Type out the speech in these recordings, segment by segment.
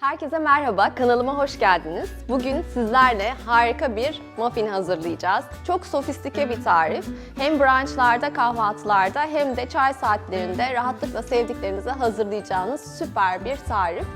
Herkese merhaba, kanalıma hoş geldiniz. Bugün sizlerle harika bir muffin hazırlayacağız. Çok sofistike bir tarif. Hem brunchlarda, kahvaltılarda hem de çay saatlerinde rahatlıkla sevdiklerinize hazırlayacağınız süper bir tarif.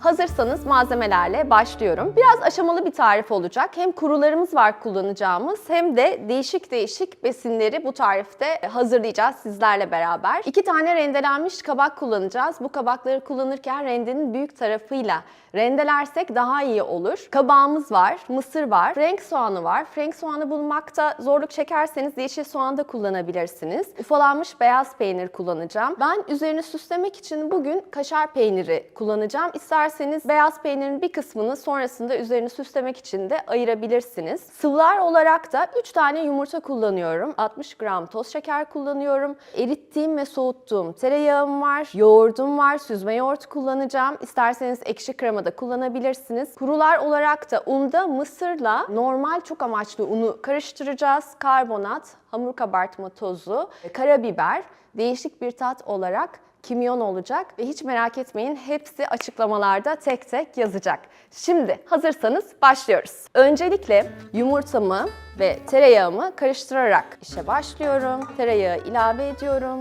Hazırsanız malzemelerle başlıyorum. Biraz aşamalı bir tarif olacak. Hem kurularımız var kullanacağımız hem de değişik değişik besinleri bu tarifte hazırlayacağız sizlerle beraber. İki tane rendelenmiş kabak kullanacağız. Bu kabakları kullanırken rendenin büyük tarafıyla rendelersek daha iyi olur. Kabağımız var, mısır var, frank soğanı var. Frank soğanı bulmakta zorluk çekerseniz yeşil soğan da kullanabilirsiniz. Ufalanmış beyaz peynir kullanacağım. Ben üzerini süslemek için bugün kaşar peyniri kullanacağım. İsterseniz beyaz peynirin bir kısmını sonrasında üzerini süslemek için de ayırabilirsiniz. Sıvılar olarak da 3 tane yumurta kullanıyorum. 60 gram toz şeker kullanıyorum. Erittiğim ve soğuttuğum tereyağım var. Yoğurdum var. Süzme yoğurt kullanacağım. İsterseniz ekşi krema da kullanabilirsiniz. Kurular olarak da unda mısırla normal çok amaçlı unu karıştıracağız. Karbonat, hamur kabartma tozu, karabiber, değişik bir tat olarak kimyon olacak ve hiç merak etmeyin hepsi açıklamalarda tek tek yazacak. Şimdi hazırsanız başlıyoruz. Öncelikle yumurtamı ve tereyağımı karıştırarak işe başlıyorum. Tereyağı ilave ediyorum.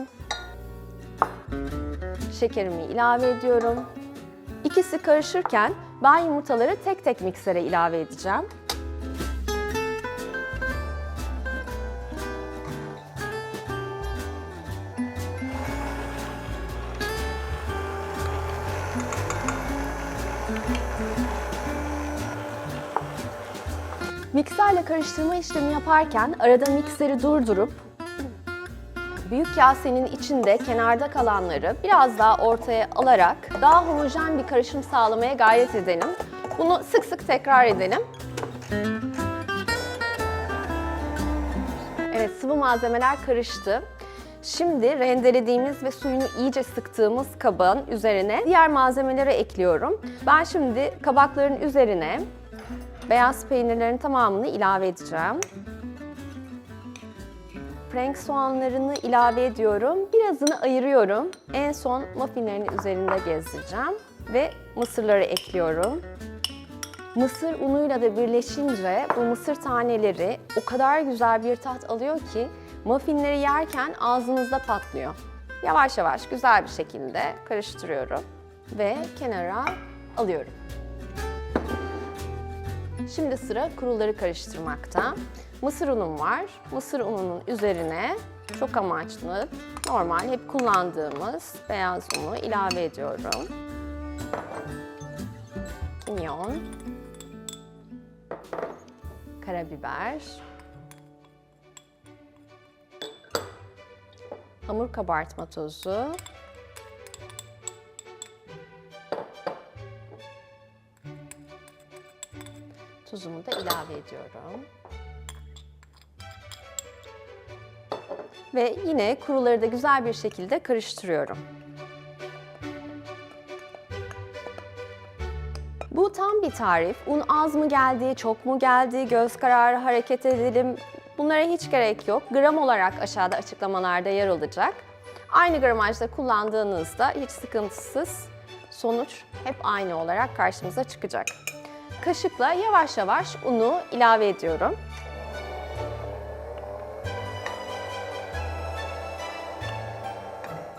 Şekerimi ilave ediyorum. İkisi karışırken ben yumurtaları tek tek miksere ilave edeceğim. Mikserle karıştırma işlemi yaparken arada mikseri durdurup büyük kasenin içinde kenarda kalanları biraz daha ortaya alarak daha homojen bir karışım sağlamaya gayret edelim. Bunu sık sık tekrar edelim. Evet sıvı malzemeler karıştı. Şimdi rendelediğimiz ve suyunu iyice sıktığımız kabın üzerine diğer malzemeleri ekliyorum. Ben şimdi kabakların üzerine beyaz peynirlerin tamamını ilave edeceğim. Frank soğanlarını ilave ediyorum. Birazını ayırıyorum. En son muffinlerin üzerinde gezdireceğim. Ve mısırları ekliyorum. Mısır unuyla da birleşince bu mısır taneleri o kadar güzel bir tat alıyor ki muffinleri yerken ağzınızda patlıyor. Yavaş yavaş güzel bir şekilde karıştırıyorum ve kenara alıyorum. Şimdi sıra kuruları karıştırmakta. Mısır unum var. Mısır ununun üzerine çok amaçlı, normal hep kullandığımız beyaz unu ilave ediyorum. Kimyon, karabiber, hamur kabartma tozu, tuzumu da ilave ediyorum. Ve yine kuruları da güzel bir şekilde karıştırıyorum. Bu tam bir tarif. Un az mı geldi, çok mu geldi, göz kararı hareket edelim. Bunlara hiç gerek yok. Gram olarak aşağıda açıklamalarda yer alacak. Aynı gramajda kullandığınızda hiç sıkıntısız sonuç hep aynı olarak karşımıza çıkacak. Kaşıkla yavaş yavaş unu ilave ediyorum.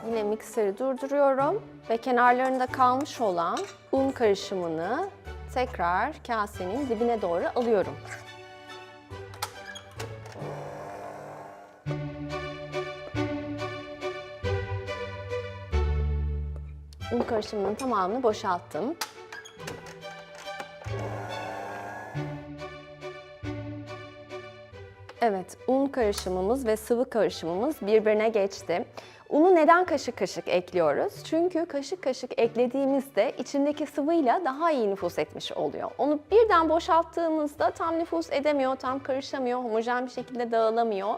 Yine mikseri durduruyorum ve kenarlarında kalmış olan un karışımını tekrar kasenin dibine doğru alıyorum. Un karışımının tamamını boşalttım. Evet, un karışımımız ve sıvı karışımımız birbirine geçti. Unu neden kaşık kaşık ekliyoruz? Çünkü kaşık kaşık eklediğimizde içindeki sıvıyla daha iyi nüfus etmiş oluyor. Onu birden boşalttığımızda tam nüfus edemiyor, tam karışamıyor, homojen bir şekilde dağılamıyor.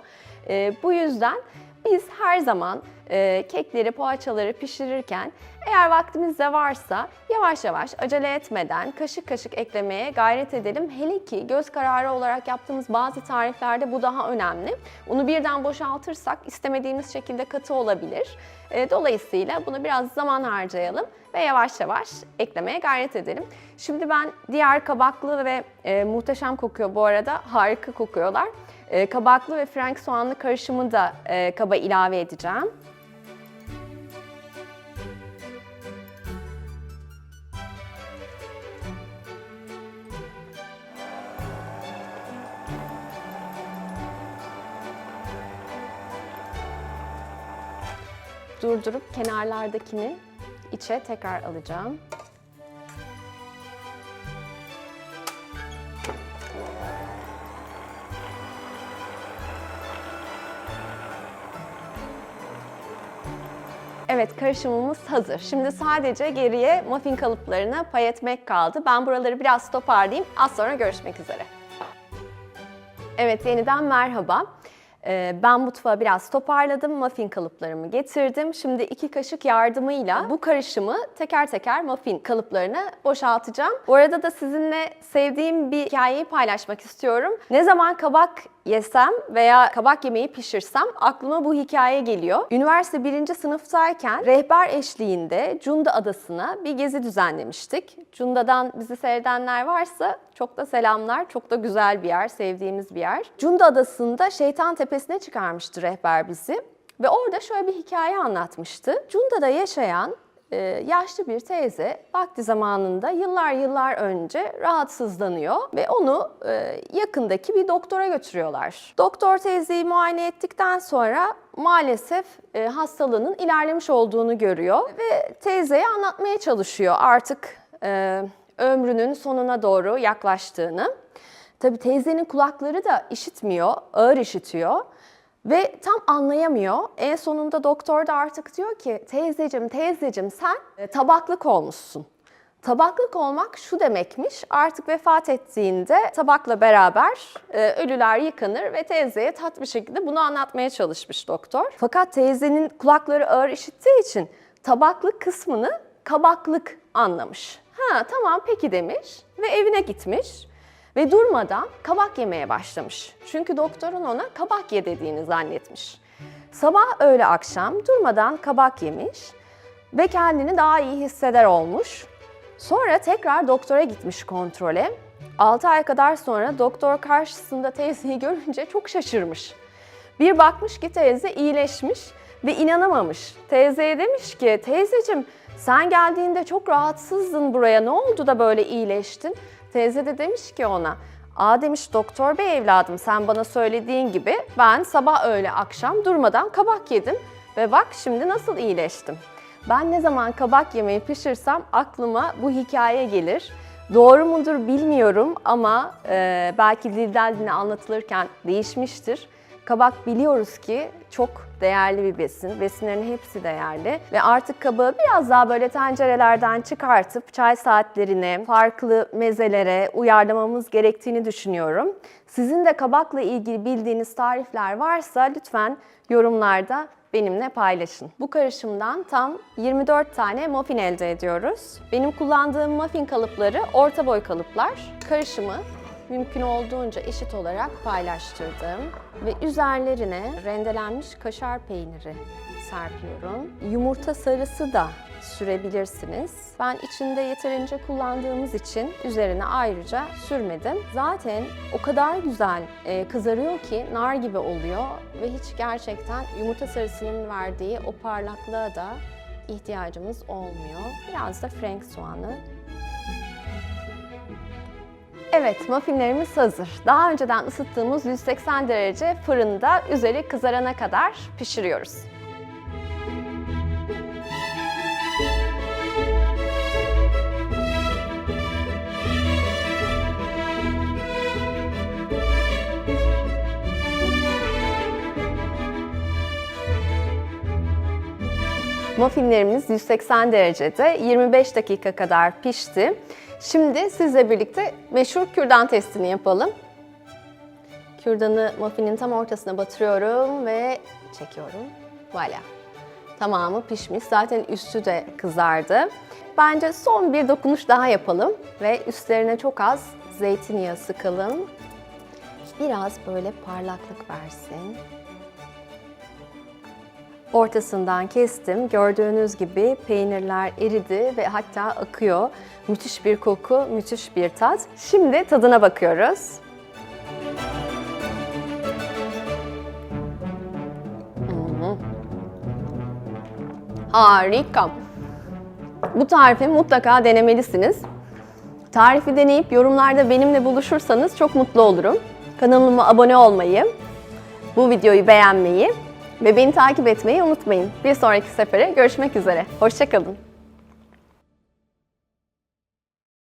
Ee, bu yüzden biz her zaman e, kekleri, poğaçaları pişirirken Eğer vaktimiz de varsa yavaş yavaş acele etmeden kaşık kaşık eklemeye gayret edelim. Hele ki göz kararı olarak yaptığımız bazı tariflerde bu daha önemli. Unu birden boşaltırsak istemediğimiz şekilde katı olabilir. E, Dolayısıyla bunu biraz zaman harcayalım ve yavaş yavaş eklemeye gayret edelim. Şimdi ben diğer kabaklı ve e, muhteşem kokuyor bu arada, harika kokuyorlar. E, kabaklı ve frank soğanlı karışımı da e, kaba ilave edeceğim. Durdurup kenarlardakini içe tekrar alacağım. Evet karışımımız hazır. Şimdi sadece geriye muffin kalıplarını pay etmek kaldı. Ben buraları biraz toparlayayım. Az sonra görüşmek üzere. Evet yeniden merhaba. Ee, Ben mutfağı biraz toparladım, muffin kalıplarımı getirdim. Şimdi iki kaşık yardımıyla bu karışımı teker teker muffin kalıplarına boşaltacağım. Bu arada da sizinle sevdiğim bir hikayeyi paylaşmak istiyorum. Ne zaman kabak yesem veya kabak yemeği pişirsem aklıma bu hikaye geliyor. Üniversite birinci sınıftayken rehber eşliğinde Cunda Adası'na bir gezi düzenlemiştik. Cunda'dan bizi seyredenler varsa çok da selamlar. Çok da güzel bir yer, sevdiğimiz bir yer. Cunda Adası'nda Şeytan Tepesi'ne çıkarmıştı rehber bizi. Ve orada şöyle bir hikaye anlatmıştı. Cunda'da yaşayan yaşlı bir teyze vakti zamanında yıllar yıllar önce rahatsızlanıyor ve onu e, yakındaki bir doktora götürüyorlar. Doktor teyzeyi muayene ettikten sonra maalesef e, hastalığının ilerlemiş olduğunu görüyor ve teyzeye anlatmaya çalışıyor artık e, ömrünün sonuna doğru yaklaştığını. Tabii teyzenin kulakları da işitmiyor, ağır işitiyor. Ve tam anlayamıyor. En sonunda doktor da artık diyor ki teyzecim teyzecim sen e, tabaklık olmuşsun. Tabaklık olmak şu demekmiş. Artık vefat ettiğinde tabakla beraber e, ölüler yıkanır ve teyzeye tat bir şekilde bunu anlatmaya çalışmış doktor. Fakat teyzenin kulakları ağır işittiği için tabaklık kısmını kabaklık anlamış. Ha tamam peki demiş ve evine gitmiş. Ve durmadan kabak yemeye başlamış. Çünkü doktorun ona kabak ye dediğini zannetmiş. Sabah öğle akşam durmadan kabak yemiş ve kendini daha iyi hisseder olmuş. Sonra tekrar doktora gitmiş kontrole. 6 ay kadar sonra doktor karşısında teyzeyi görünce çok şaşırmış. Bir bakmış ki teyze iyileşmiş ve inanamamış. Teyzeye demiş ki teyzecim sen geldiğinde çok rahatsızdın buraya ne oldu da böyle iyileştin? Teyze de demiş ki ona Aa demiş doktor bey evladım sen bana söylediğin gibi ben sabah öğle akşam durmadan kabak yedim ve bak şimdi nasıl iyileştim. Ben ne zaman kabak yemeği pişirsem aklıma bu hikaye gelir. Doğru mudur bilmiyorum ama e, belki dilden dile anlatılırken değişmiştir. Kabak biliyoruz ki çok değerli bir besin. Besinlerin hepsi değerli. Ve artık kabağı biraz daha böyle tencerelerden çıkartıp çay saatlerine, farklı mezelere uyarlamamız gerektiğini düşünüyorum. Sizin de kabakla ilgili bildiğiniz tarifler varsa lütfen yorumlarda benimle paylaşın. Bu karışımdan tam 24 tane muffin elde ediyoruz. Benim kullandığım muffin kalıpları orta boy kalıplar. Karışımı mümkün olduğunca eşit olarak paylaştırdım. Ve üzerlerine rendelenmiş kaşar peyniri serpiyorum. Yumurta sarısı da sürebilirsiniz. Ben içinde yeterince kullandığımız için üzerine ayrıca sürmedim. Zaten o kadar güzel e, kızarıyor ki nar gibi oluyor ve hiç gerçekten yumurta sarısının verdiği o parlaklığa da ihtiyacımız olmuyor. Biraz da frank soğanı Evet, muffinlerimiz hazır. Daha önceden ısıttığımız 180 derece fırında üzeri kızarana kadar pişiriyoruz. Muffinlerimiz 180 derecede 25 dakika kadar pişti. Şimdi sizle birlikte meşhur kürdan testini yapalım. Kürdanı muffinin tam ortasına batırıyorum ve çekiyorum. Voilà. Tamamı pişmiş. Zaten üstü de kızardı. Bence son bir dokunuş daha yapalım ve üstlerine çok az zeytinyağı sıkalım. Biraz böyle parlaklık versin. Ortasından kestim. Gördüğünüz gibi peynirler eridi ve hatta akıyor. Müthiş bir koku, müthiş bir tat. Şimdi tadına bakıyoruz. Hmm. Harika. Bu tarifi mutlaka denemelisiniz. Tarifi deneyip yorumlarda benimle buluşursanız çok mutlu olurum. Kanalıma abone olmayı, bu videoyu beğenmeyi ve beni takip etmeyi unutmayın. Bir sonraki sefere görüşmek üzere. Hoşçakalın.